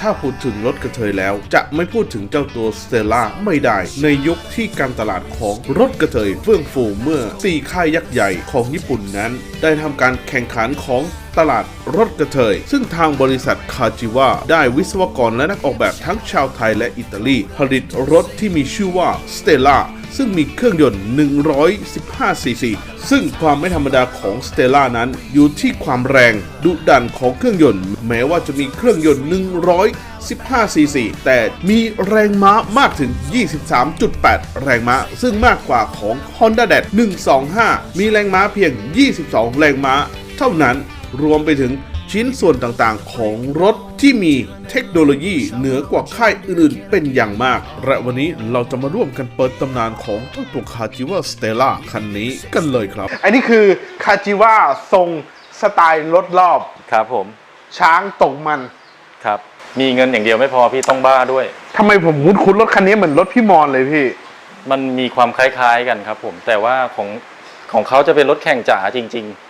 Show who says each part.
Speaker 1: ถ้าพูดถึงรถกระเทยแล้ว จะไม่พูดถึงเจ้าตัวสเตล่าไม่ได้ ในยุคที่การตลาดของรถกระเทยเฟื่องฟูเมื่อสี่ค่ายยักษ์ใหญ่ของญี่ปุ่นนั้น ได้ทำการแข่งขันของตลาดรถกระเทย ซึ่งทางบริษัทคาจิวาได้วิศวกรและนักออกแบบทั้งชาวไทยและอิตาลี ผลิตรถที่มีชื่อว่าสเตล่า ซึ่งมีเครื่องยนต์ 115 ซีซี ซึ่งความไม่ธรรมดาของ Stella นั้นอยู่ที่ความแรงดุดันของเครื่องยนต์ แม้ว่าจะมีเครื่องยนต์ 115 ซีซี แต่มีแรงม้ามากถึง 23.8 แรงม้า ซึ่งมากกว่าของ Honda d a 125 มีแรงม้าเพียง 22 แรงม้า เท่านั้นรวมไปถึง ชิ้นส่วนต่างๆ ของรถที่มีเทคโนโลยีเหนือกว่าค่ายอื่นๆ เป็นอย่างมาก และวันนี้เราจะมาร่วมกันเปิดตำนานของเจ้าตัวคาจิวาสเตล่าคันนี้กันเลยครับ
Speaker 2: อันนี้คือคาจิว่าทรงสไตล์รถรอบ
Speaker 3: ครับผม
Speaker 2: ช้างตกมัน
Speaker 3: ครับ มีเงินอย่างเดียวไม่พอพี่ต้องบ้าด้วย
Speaker 2: ทำไมผมคุ้นคุ้นรถคันนี้เหมือนรถพี่มอนเลยพี่
Speaker 3: มันมีความคล้ายๆกันครับผม แต่ว่าของของเขาจะเป็นรถแข่งจ๋าจริง ๆ